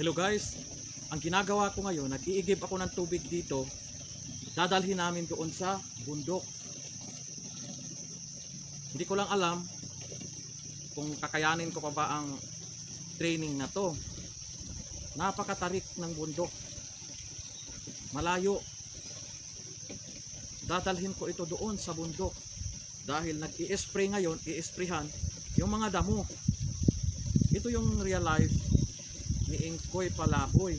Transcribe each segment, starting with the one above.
Hello guys, ang ginagawa ko ngayon, nag-iigib ako ng tubig dito, dadalhin namin doon sa bundok. Hindi ko lang alam kung kakayanin ko pa ba ang training na to. Napakatarik ng bundok. Malayo. Dadalhin ko ito doon sa bundok. Dahil nag-i-spray ngayon, i-sprayhan yung mga damo. Ito yung real life ni Ingkoy Palaboy.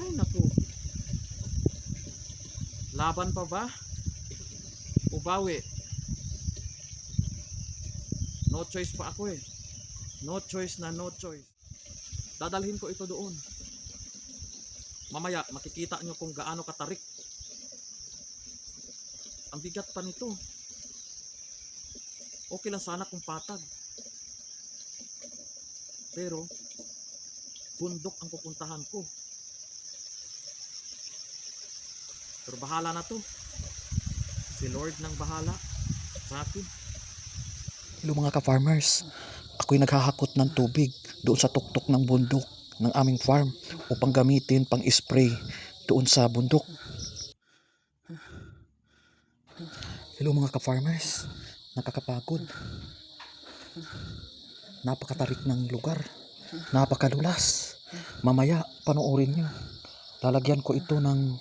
Ay naku. Laban pa ba? Ubawi. No choice pa ako eh. No choice na no choice. Dadalhin ko ito doon. Mamaya makikita nyo kung gaano katarik. Ang bigat pa nito. Okay lang sana kung patag. Pero bundok ang pupuntahan ko. Pero bahala na to. Si Lord nang bahala sa akin. Hello mga ka-farmers. Ako'y naghahakot ng tubig doon sa tuktok ng bundok ng aming farm upang gamitin pang spray doon sa bundok. Hello mga ka-farmers. Nakakapagod. Napakatarik ng lugar. Napakalulas. Mamaya, panoorin nyo. Lalagyan ko ito ng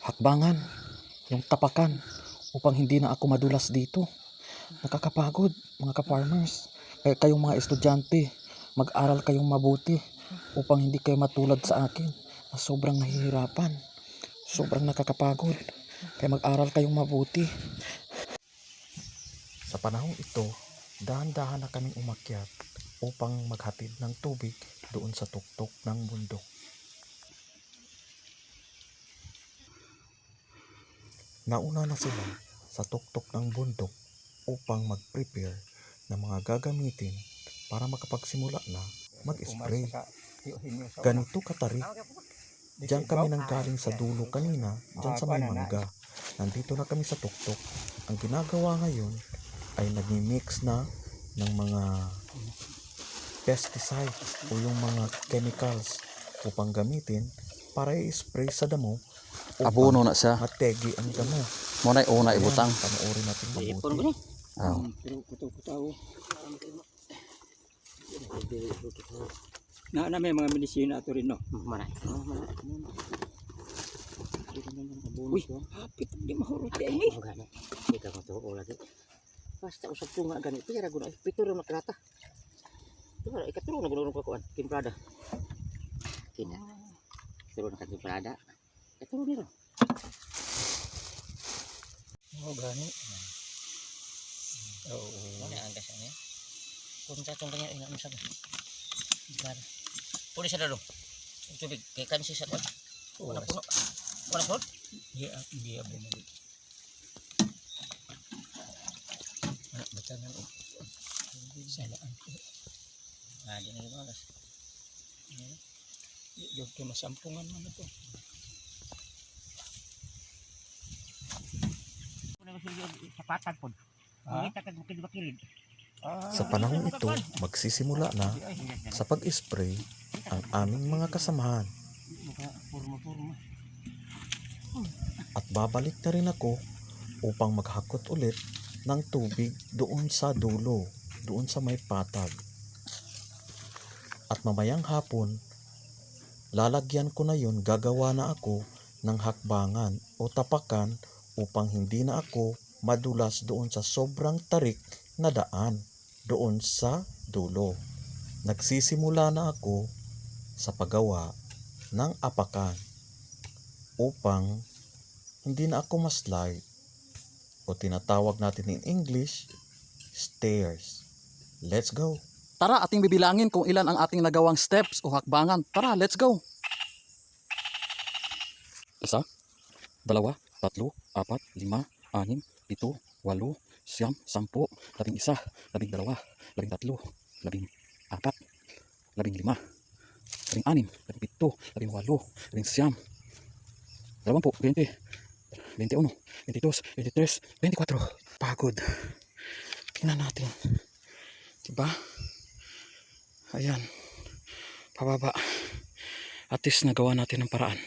hakbangan, yung tapakan, upang hindi na ako madulas dito. Nakakapagod, mga ka-farmers. Kaya kayong mga estudyante, mag-aral kayong mabuti upang hindi kayo matulad sa akin na sobrang nahihirapan. Sobrang nakakapagod. Kaya mag-aral kayong mabuti. Sa panahong ito, dahan-dahan na kaming umakyat upang maghatid ng tubig doon sa tuktok ng bundok. Nauna na sila sa tuktok ng bundok upang mag-prepare ng mga gagamitin para makapagsimula na mag-spray. Ganito katarik. Diyan kami nang galing sa dulo kanina, diyan sa may mangga. Nandito na kami sa tuktok. Ang ginagawa ngayon ay nagmi-mix na ng mga pesticide o yung mga chemicals upang gamitin para i-spray sa damo Abono na siya. mategi ang damo. Mo na una ibutang. Panoorin natin mabuti. Oh. Na na may mga medisina ato rin no. Mana? Uy, hapit di mahurot ini. Oh, gani. Ikaw mo to lagi. Basta usap ko nga ganit. Pira guna. Pito rin matrata. Ito nga. Ikaturo na gunurong kakuan. Kimprada. Kina. Turo na ka kimprada. Ikaturo nila. Oh gani oh, oh. oh. Mana angkas ini? Kunca tungkanya ina masada. Ibar. Puli sada dong. Tubig kay kan si sada. Wala puno. Wala puno. Iya, iya benar. Mo. Batangan o. Salaan ko. Di na. Yung kay masampungan man ito. Kuna ko sapatan pod. Ah? Kita ka bukid bakirin. Ah, Sa panahong ito, magsisimula na sa pag-spray ang aming mga kasamahan at babalik na rin ako upang maghakot ulit ng tubig doon sa dulo, doon sa may patag. At mamayang hapon, lalagyan ko na yun, gagawa na ako ng hakbangan o tapakan upang hindi na ako madulas doon sa sobrang tarik na daan doon sa dulo. Nagsisimula na ako sa paggawa ng apakan upang hindi na ako maslide o tinatawag natin in English stairs. Let's go! Tara, ating bibilangin kung ilan ang ating nagawang steps o hakbangan. Tara, let's go! Isa, dalawa, tatlo, apat, lima, anim, pito, walo, siyam, sampu, labing isa, labing dalawa, labing tatlo, labing apat, labing lima, labing anim, labing pito, labing walo, labing siyam, dalawampu, 20, 21, 22, 23, 24. Pagod. Tingnan natin. Diba? Ayan. Pababa. At least nagawa natin ng paraan.